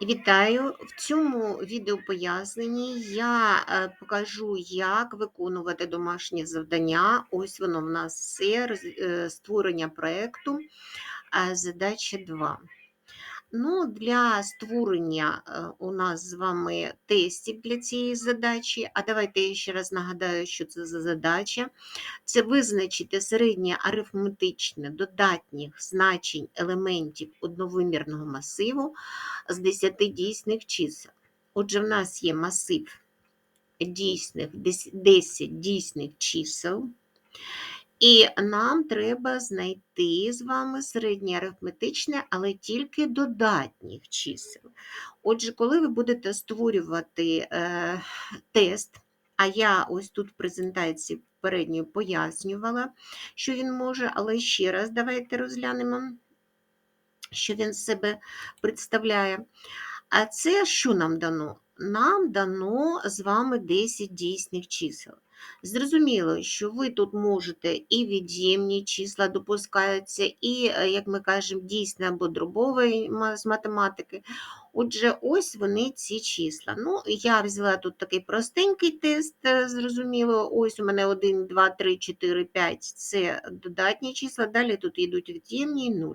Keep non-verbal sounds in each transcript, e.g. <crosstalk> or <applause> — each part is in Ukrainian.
Вітаю! В цьому відеопоясненні я е, покажу, як виконувати домашнє завдання. Ось воно в нас все е, створення проєкту е, задача 2. Ну, для створення е, у нас з вами тестів для цієї задачі. А давайте я ще раз нагадаю, що це за задача. Це визначити середнє арифметичне додатніх значень елементів одновимірного масиву з 10 дійсних чисел. Отже, в нас є масив дійсних 10 дійсних чисел. І нам треба знайти з вами середнє арифметичне, але тільки додатніх чисел. Отже, коли ви будете створювати е, тест, а я ось тут в презентації попередньо пояснювала, що він може, але ще раз давайте розглянемо, що він себе представляє. А це що нам дано? Нам дано з вами 10 дійсних чисел. Зрозуміло, що ви тут можете і від'ємні числа допускаються, і, е, як ми кажемо, дійсне або дробове з математики. Отже, ось вони ці числа. Ну, я взяла тут такий простенький тест, е, зрозуміло. Ось у мене 1, 2, 3, 4, 5 це додатні числа, далі тут йдуть від'ємні і 0.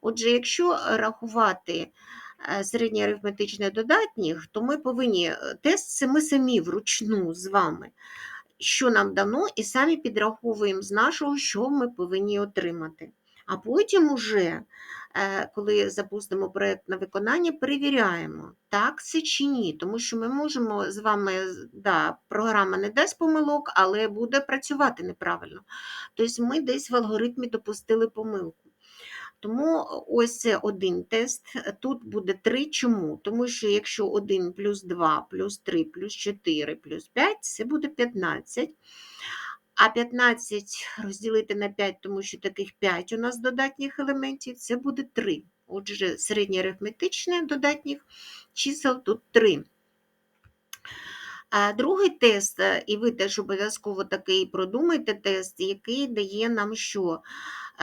Отже, якщо рахувати е, середнє додатніх, то ми повинні тест це ми самі вручну з вами, що нам дано, і самі підраховуємо з нашого, що ми повинні отримати. А потім уже, е, коли запустимо проєкт на виконання, перевіряємо, так це чи ні. Тому що ми можемо з вами, да, програма не дасть помилок, але буде працювати неправильно. Тобто ми десь в алгоритмі допустили помилку. Тому ось це один тест. Тут буде 3. Чому? Тому що якщо 1 плюс 2 плюс 3 плюс 4 плюс 5, це буде 15. А 15 розділити на 5, тому що таких 5 у нас додатніх елементів, це буде 3. Отже, середньоарифметичне додатніх чисел тут 3. А другий тест, е, і ви теж обов'язково такий продумайте тест, який дає нам що?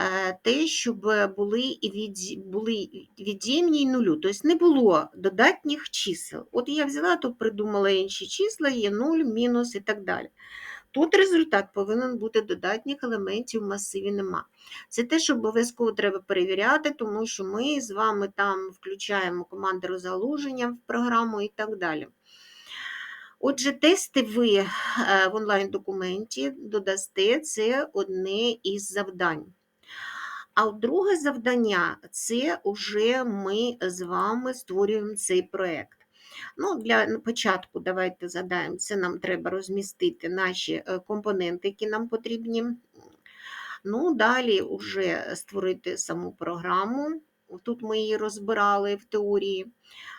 Е, Те, щоб були і від, були від'ємні й нулю, тобто не було додатніх чисел. От я взяла, тут придумала інші числа, є 0, мінус і так далі. Тут результат повинен бути додатніх елементів в масиві нема. Це те, що обов'язково треба перевіряти, тому що ми з вами там включаємо команди розгалуження в програму і так далі. Отже, тести ви е, в онлайн-документі додасте це одне із завдань. А друге завдання це вже ми з вами створюємо цей проєкт. Ну, Для початку давайте задаємо, це нам треба розмістити наші е, компоненти, які нам потрібні. Ну, Далі вже створити саму програму. Тут ми її розбирали в теорії.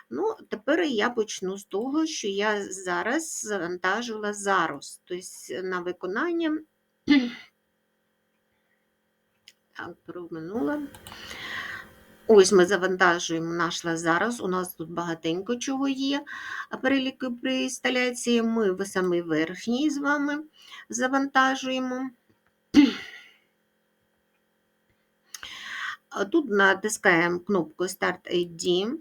Ну, Тепер я почну з того, що я зараз завантажила зараз, тобто на виконання. Так, проминула. Ось ми завантажуємо наш зараз. у нас тут багатенько чого є. Переліки при інсталяції ми в самий верхній з вами завантажуємо. Тут натискаємо кнопку Start ID.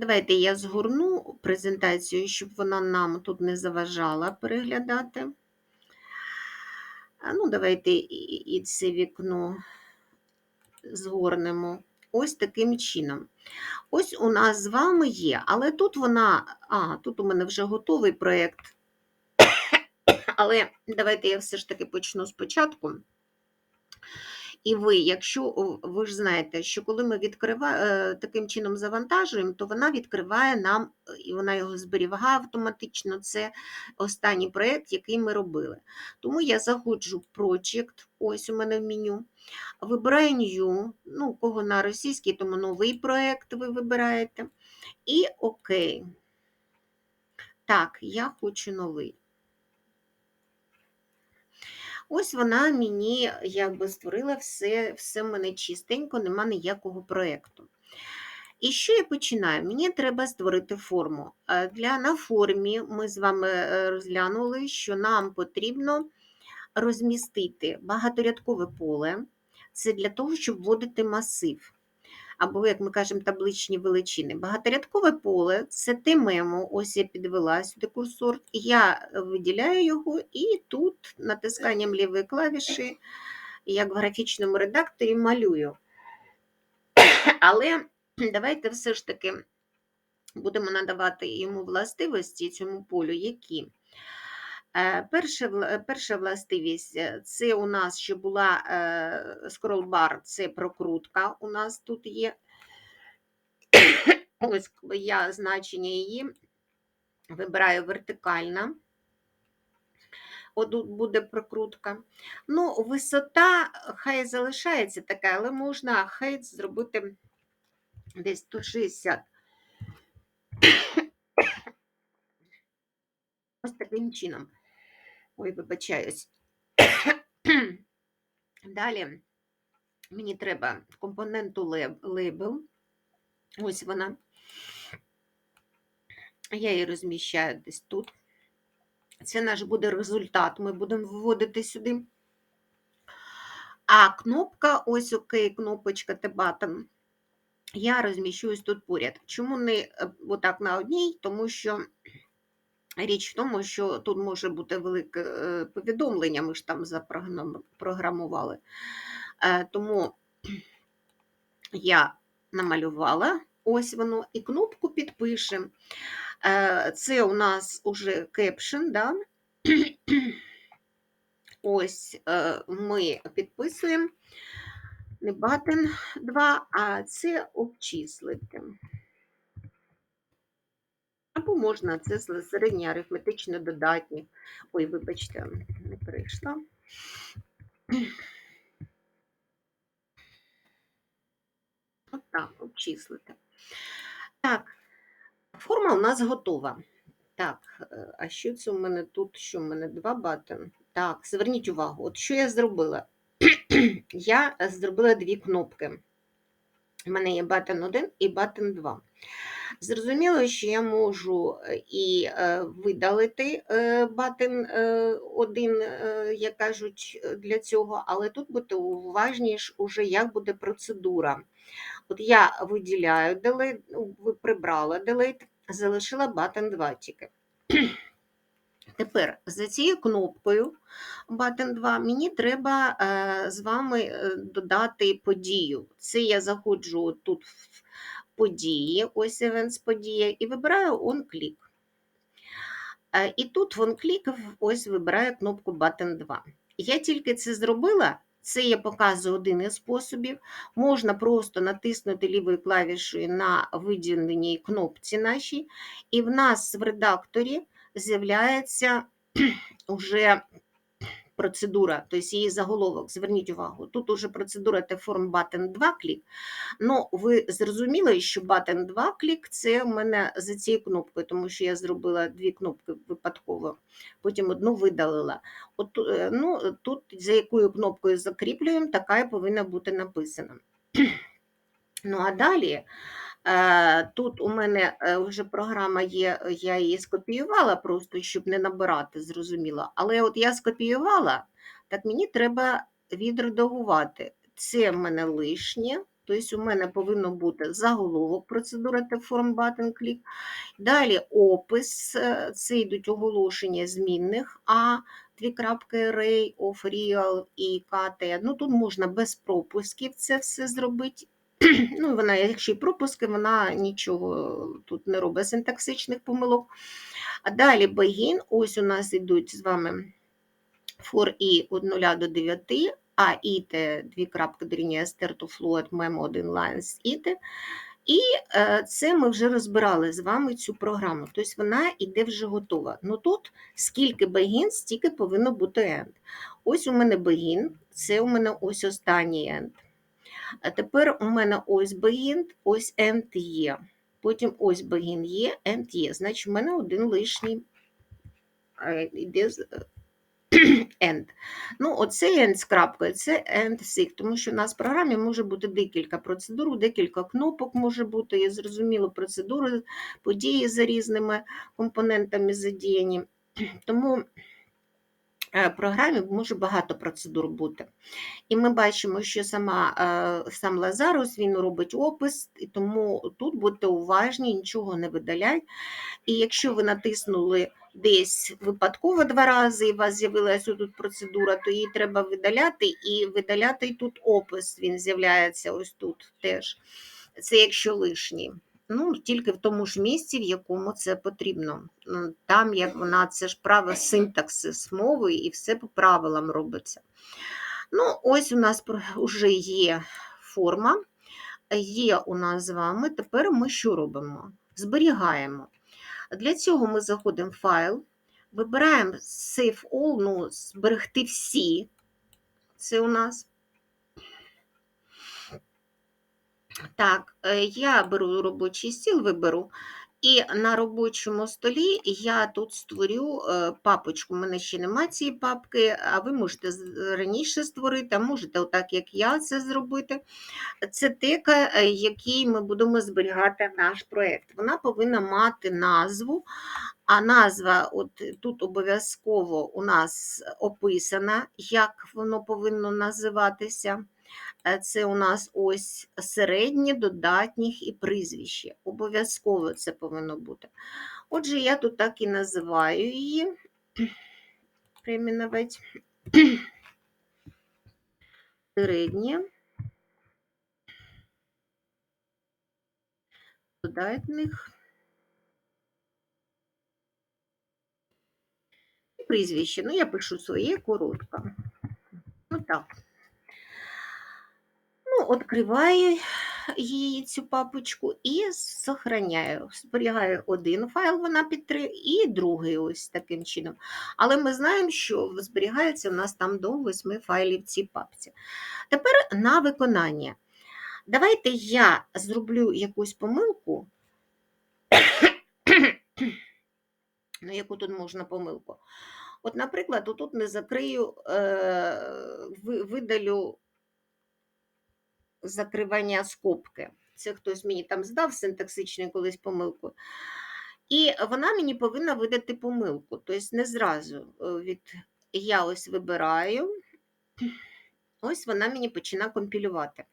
Давайте я згорну презентацію, щоб вона нам тут не заважала переглядати. Ну, Давайте і це вікно згорнемо. Ось таким чином. Ось у нас з вами є, але тут вона, а, тут у мене вже готовий проєкт. <coughs> Але давайте я все ж таки почну спочатку. І ви, якщо ви ж знаєте, що коли ми відкриваємо таким чином завантажуємо, то вона відкриває нам і вона його зберігає автоматично. Це останній проєкт, який ми робили. Тому я заходжу в Project, ось у мене в меню, вибираю New, ну, кого на російській, тому новий проєкт ви вибираєте. І ОК. Так, я хочу новий. Ось вона мені якби створила все, все мене чистенько, нема ніякого проєкту. І що я починаю? Мені треба створити форму. Для, На формі ми з вами е, розглянули, що нам потрібно розмістити багаторядкове поле. це для того, щоб вводити масив. Або, як ми кажемо, табличні величини. Багаторядкове поле це те мемо, ось я підвела сюди курсор, я виділяю його і тут натисканням лівої клавіші, як в графічному редакторі, малюю. Але давайте все ж таки будемо надавати йому властивості цьому полю, які. Е, Перша, перша властивість е, це у нас, що була е, скролбар, це прокрутка. У нас тут є. Ось я значення її вибираю вертикальна. Отут буде прокрутка. Ну, висота хай залишається така, але можна хай зробити десь 160. Ось таким чином. Ой, вибачаюсь. <coughs> Далі мені треба компоненту лейбл. Ось вона. Я її розміщаю десь тут. Це наш буде результат. Ми будемо вводити сюди. А кнопка, ось окей, кнопочка T-button, я розміщуюсь тут поряд. Чому не е, отак на одній? Тому що річ в тому, що тут може бути велике е, повідомлення, ми ж там запрограмували. Е, Тому я намалювала, ось воно, і кнопку підпишемо. Е, Це у нас уже кепшн, да? Ось ми підписуємо не button 2, а це обчислити. Або можна це середнє арифметично додатні. Ой, вибачте, не перейшла. От так, обчислити. Так, форма у нас готова. Так, е, а що це у мене тут? Що в мене два батон? Так, зверніть увагу, от що я зробила? <clears throat> я зробила дві кнопки. У мене є батон 1 і батон 2. Зрозуміло, що я можу е, і е, видалити е, батон 1, як кажуть, для цього, але тут будьте уважні, ж уже як буде процедура. От я виділяю delete, ну, прибрала delete, залишила button 2 тільки. <clears throat> Тепер за цією кнопкою button 2 мені треба з вами додати подію. Це я заходжу тут в події, ось events подія, і вибираю on click. Е, І тут в on click ось вибираю кнопку button 2. Я тільки це зробила. Це я показую один із способів. Можна просто натиснути лівою клавішою на виділеній кнопці нашій, і в нас в редакторі з'являється <clears throat> вже процедура, тобто її заголовок. Зверніть увагу, тут уже процедура T-Form Button 2 клік. Ну, ви зрозуміли, що Button 2 клік це в мене за цією кнопкою, тому що я зробила дві кнопки випадково, потім одну видалила. От, е, ну, тут за якою кнопкою закріплюємо, така і повинна бути написана. <clears throat> Ну, а далі. Е, Тут у мене е, вже програма є, я її скопіювала, просто щоб не набирати, зрозуміло. Але от я скопіювала, так мені треба відредагувати. Це в мене лишнє, тобто у мене повинно бути заголовок процедури T-Form Button Click. Далі опис, е, це йдуть оголошення змінних, а дві крапки array of real і kt. Ну, тут можна без пропусків це все зробити. <clears throat> Ну, вона, якщо і пропуски, вона нічого тут не робить синтаксичних помилок. А далі begin, ось у нас йдуть з вами for i від 0 до 9, а it, дві крапки дорівнює to float, memo 1 lines it. І е, це ми вже розбирали з вами цю програму. Тобто вона йде вже готова. Ну тут скільки begin, стільки повинно бути end. Ось у мене begin, це у мене ось останній end. А тепер у мене ось begin, ось end є. Потім ось begin є, end є. Значить, у мене один лишній end. <clears throat> Ну, оцей end з крапкою, це end sig, тому що у нас в програмі може бути декілька процедур, декілька кнопок може бути, є зрозуміло, процедури, події за різними компонентами задіяні. Тому програмі може багато процедур бути. І ми бачимо, що сама, е, сам Лазарус він робить опис, і тому тут будьте уважні, нічого не видаляй. І якщо ви натиснули десь випадково два рази, і у вас з'явилася тут процедура, то її треба видаляти, і видаляти і тут опис, він з'являється ось тут теж. Це якщо лишній. Ну, тільки в тому ж місці, в якому це потрібно. Ну, Там, як вона, це ж право синтаксис мови, і все по правилам робиться. Ну, ось у нас вже є форма, є у нас з вами. Тепер ми що робимо? Зберігаємо. Для цього ми заходимо в файл, вибираємо Save All, ну, зберегти всі. Це у нас. Так, е, я беру робочий стіл, виберу. І на робочому столі я тут створю е, папочку. У мене ще немає цієї папки, а ви можете раніше створити, а можете, отак, як я це зробити. Це тека, е, який ми будемо зберігати наш проєкт. Вона повинна мати назву, а назва от тут обов'язково у нас описана, як воно повинно називатися. Е, це у нас ось середнє, додатніх і прізвище. Обов'язково це повинно бути. Отже, я тут так і називаю її. Перейменувати. Середнє. Додатних. І Прізвище. Ну, я пишу своє коротко. Ну відкриваю її цю папочку і зберігаю. Зберігаю один файл, вона підтримує, і другий ось таким чином. Але ми знаємо, що зберігається у нас там до восьми файлів в цій папці. Тепер на виконання. Давайте я зроблю якусь помилку. <coughs> Ну, яку тут можна помилку? От, наприклад, тут не закрию, е, видалю закривання скобки. Це хтось мені там здав синтаксичну колись помилку. І вона мені повинна видати помилку. Тобто не зразу е, від я ось вибираю, ось вона мені починає компілювати.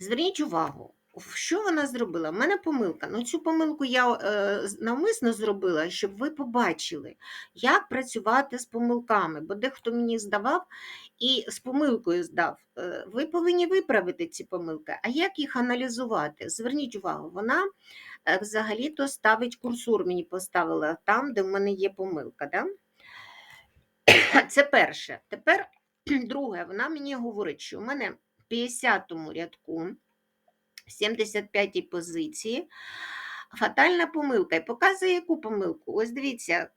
Зверніть увагу, що вона зробила? У мене помилка. Ну, Цю помилку я е, навмисно зробила, щоб ви побачили, як працювати з помилками, бо дехто мені здавав і з помилкою здав. Е, ви повинні виправити ці помилки. А як їх аналізувати? Зверніть увагу, вона е, взагалі-то ставить курсор, мені поставила там, де в мене є помилка. Да? <coughs> Це перше. Тепер друге, вона мені говорить, що у мене в 50-му рядку. 75-й позиції. Фатальна помилка. І показує яку помилку? Ось дивіться,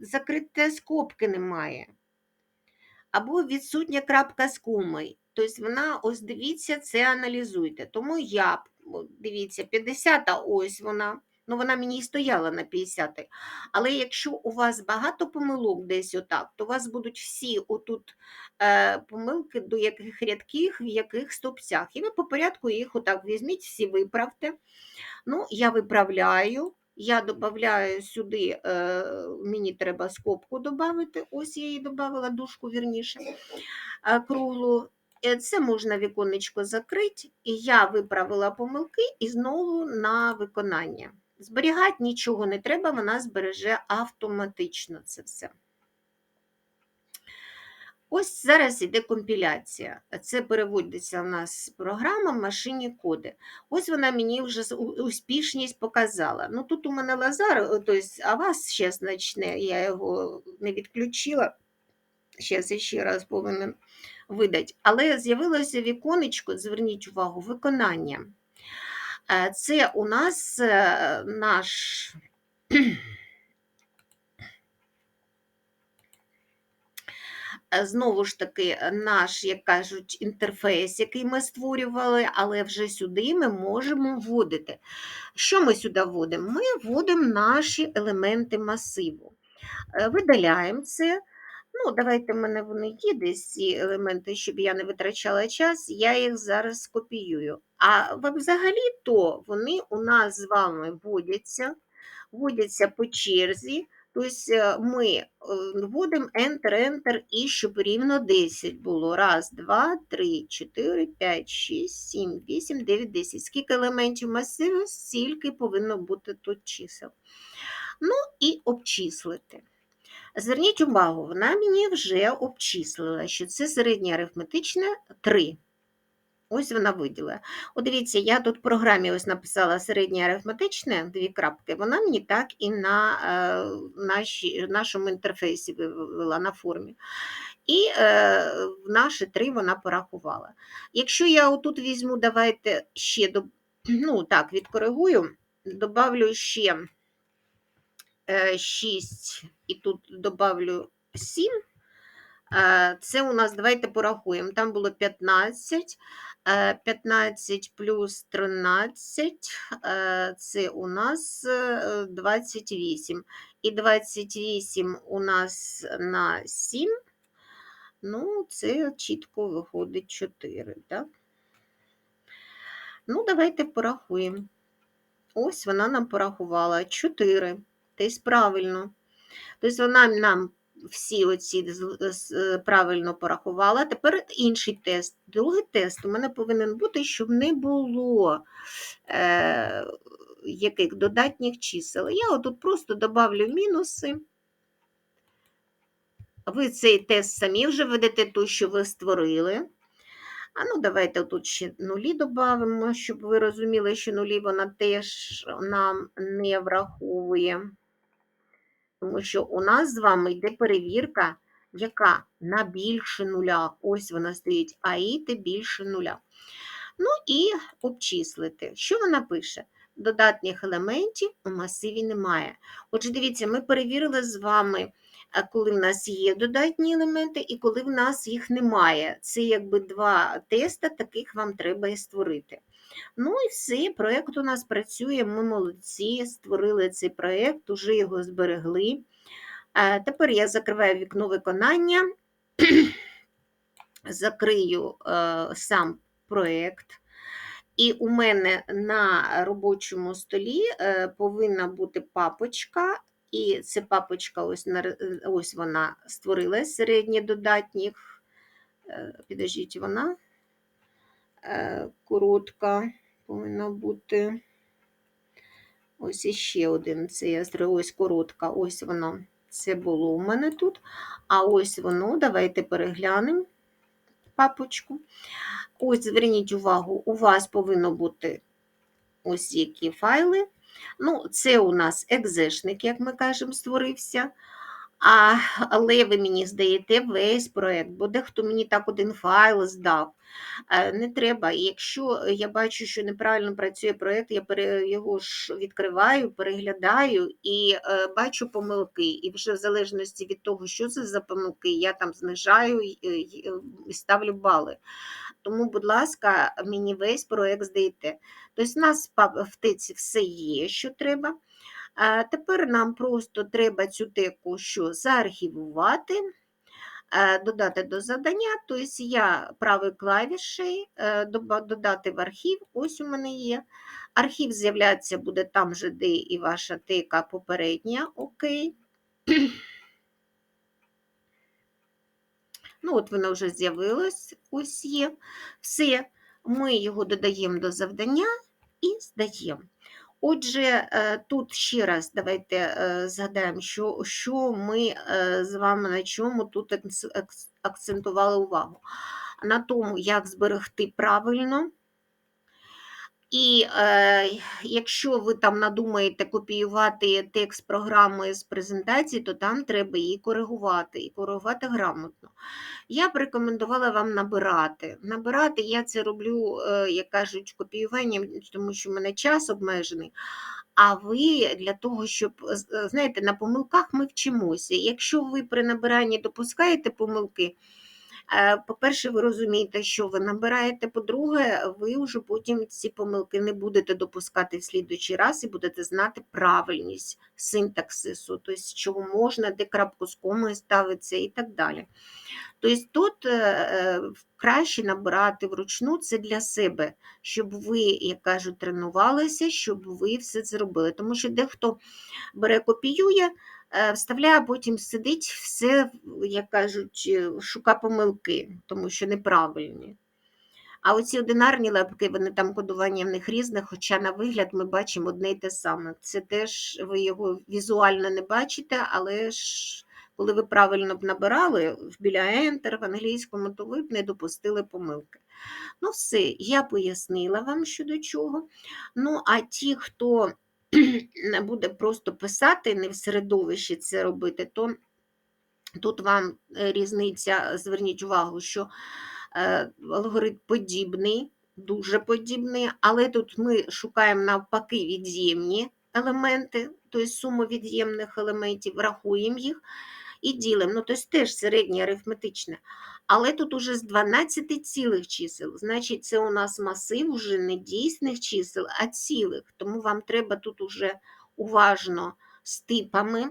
закрите скобки немає. Або відсутня крапка з кумою. Тобто вона, ось дивіться, це аналізуйте. Тому я, дивіться, 50-та ось вона. Ну, вона мені і стояла на 50 Але якщо у вас багато помилок десь отак, то у вас будуть всі отут е, помилки, до яких рядків, в яких стопцях. І ви по порядку їх отак візьміть, всі виправте. Ну, Я виправляю, я додаю сюди, е, мені треба скобку додати, ось я її додала, дужку вірніше, е, круглу. Е, це можна віконечко закрити, і я виправила помилки і знову на виконання. Зберігати нічого не треба, вона збереже автоматично це все. Ось зараз іде компіляція. Це переводиться в нас програма в машині коди. Ось вона мені вже успішність показала. Ну Тут у мене Лазар, тобто, а вас ще значне, я його не відключила. Зараз ще раз повинен видати. Але з'явилося віконечко, зверніть увагу, виконання. Е, це у нас е, наш е, <clears throat> Знову ж таки, наш, як кажуть, інтерфейс, який ми створювали, але вже сюди ми можемо вводити. Що ми сюди вводимо? Ми вводимо наші елементи масиву. Видаляємо це. Ну, Давайте в мене вони є десь ці елементи, щоб я не витрачала час, я їх зараз скопіюю. А взагалі-то вони у нас з вами вводяться, вводяться по черзі, Тобто е, ми е, вводимо Enter, Enter, і щоб рівно 10 було. Раз, два, три, чотири, п'ять, шість, сім, вісім, дев'ять, десять. Скільки елементів масиву, стільки повинно бути тут чисел. Ну і обчислити. Зверніть увагу, вона мені вже обчислила, що це середнє арифметичне 3. Ось вона виділила. От дивіться, я тут в програмі ось написала середнє арифметичне, дві крапки, вона мені так і на е, наші, нашому інтерфейсі вивела на формі. І е, в наші три вона порахувала. Якщо я отут візьму, давайте ще до, ну так, відкоригую, добавлю ще 6 і тут добавлю 7. Е, Це у нас, давайте порахуємо. Там було 15, 15 плюс 13, е, це у нас е, 28. І 28 у нас на 7, ну, це чітко виходить 4, так? Ну, давайте порахуємо. Ось вона нам порахувала 4. Тобто правильно. Тобто вона нам всі оці правильно порахувала. Тепер інший тест. Другий тест у мене повинен бути, щоб не було е, яких додатніх чисел. Я отут просто добавлю мінуси. Ви цей тест самі вже ведете ту, що ви створили. А ну, давайте тут ще нулі додамо, щоб ви розуміли, що нулі вона теж нам не враховує. Тому що у нас з вами йде перевірка, яка на більше нуля. Ось вона стоїть, а іти більше нуля. Ну і обчислити. Що вона пише? Додатніх елементів у масиві немає. Отже, дивіться, ми перевірили з вами, е, коли в нас є додатні елементи і коли в нас їх немає. Це якби два теста, таких вам треба і створити. Ну і все, проєкт у нас працює, ми молодці, створили цей проєкт, уже його зберегли. Тепер я закриваю вікно виконання, <clears throat> закрию е, сам проєкт. І у мене на робочому столі е, повинна бути папочка, і ця папочка, ось, ось вона створилась середнє додатніх. Е, Підождіть, вона коротка повинна бути. Ось іще один. Це я ось коротка. Ось воно. Це було у мене тут. А ось воно, давайте переглянемо папочку. Ось зверніть увагу, у вас повинно бути ось які файли. Ну, це у нас екзешник, як ми кажемо, створився. А, але ви мені здаєте весь проєкт, бо дехто мені так один файл здав. Е, Не треба. Якщо я бачу, що неправильно працює проєкт, я його ж відкриваю, переглядаю і е, бачу помилки. І вже в залежності від того, що це за помилки, я там знижаю і- і ставлю бали. Тому, будь ласка, мені весь проєкт здайте. Тобто, у нас в пап- в тиці все є, що треба. Тепер нам просто треба цю теку що заархівувати, е, додати до завдання. Тобто я правою клавішею е, додати в архів, ось у мене є. Архів з'являється буде там же, де і ваша тека попередня. Окей. <clears throat> Ну, от воно вже з'явилось, ось є. Все, ми його додаємо до завдання і здаємо. Отже, е, тут ще раз давайте е, згадаємо, що, що ми е, з вами на чому тут акц- акц- акцентували увагу. На тому, як зберегти правильно. І е, якщо ви там надумаєте копіювати текст програми з презентації, то там треба її коригувати, і коригувати грамотно. Я б рекомендувала вам набирати. Набирати я це роблю, е, як кажуть, копіюванням, тому що в мене час обмежений. А ви для того, щоб знаєте, на помилках ми вчимося. Якщо ви при набиранні допускаєте помилки, по-перше, ви розумієте, що ви набираєте. По-друге, ви вже потім ці помилки не будете допускати в слідуючий раз і будете знати правильність синтаксису, тобто, що можна, де крапку з комою ставиться і так далі. Тобто тут е, е, краще набирати вручну це для себе, щоб ви, як кажуть, тренувалися, щоб ви все це робили. Тому що дехто бере копіює, е, вставляє, а потім сидить все, як кажуть, е, шука помилки, тому що неправильні. А оці одинарні лапки, вони там кодування в них різне, хоча на вигляд ми бачимо одне й те саме. Це теж ви його візуально не бачите, але ж коли ви правильно б набирали біля Enter в англійському, то ви б не допустили помилки. Ну, все, я пояснила вам щодо чого. Ну, а ті, хто буде просто писати, не в середовищі це робити, то тут вам е, різниця, зверніть увагу, що е, алгоритм подібний, дуже подібний, але тут ми шукаємо навпаки від'ємні елементи, тобто суму від'ємних елементів, рахуємо їх і ділимо. Ну, тобто теж середнє арифметичне. Але тут уже з 12 цілих чисел, значить, це у нас масив вже не дійсних чисел, а цілих. Тому вам треба тут уже уважно з типами.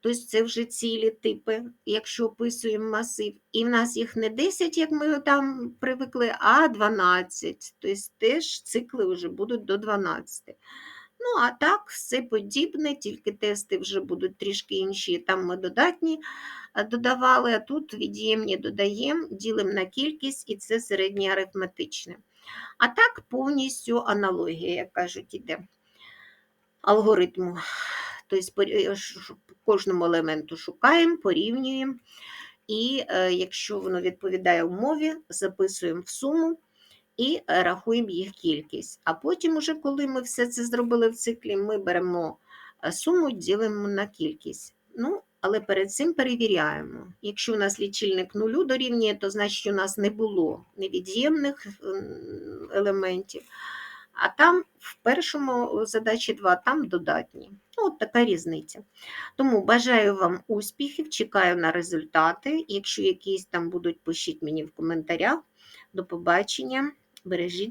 Тобто це вже цілі типи, якщо описуємо масив. І в нас їх не 10, як ми там привикли, а 12. Тобто теж цикли вже будуть до 12. Ну, а так, все подібне, тільки тести вже будуть трішки інші. Там ми додатні е, додавали, а тут від'ємні додаємо, ділимо на кількість, і це середнє арифметичне. А так повністю аналогія, як кажуть, іде алгоритму. Тобто е, кожному елементу шукаємо, порівнюємо. І е, якщо воно відповідає умові, записуємо в суму і е, рахуємо їх кількість. А потім, уже, коли ми все це зробили в циклі, ми беремо е, суму, ділимо на кількість. Ну, але перед цим перевіряємо. Якщо у нас лічильник нулю дорівнює, то значить у нас не було невід'ємних елементів. А там в першому задачі 2, там додатні. Ну, от така різниця. Тому бажаю вам успіхів, чекаю на результати. Якщо якісь там будуть, пишіть мені в коментарях. До побачення. vrăjit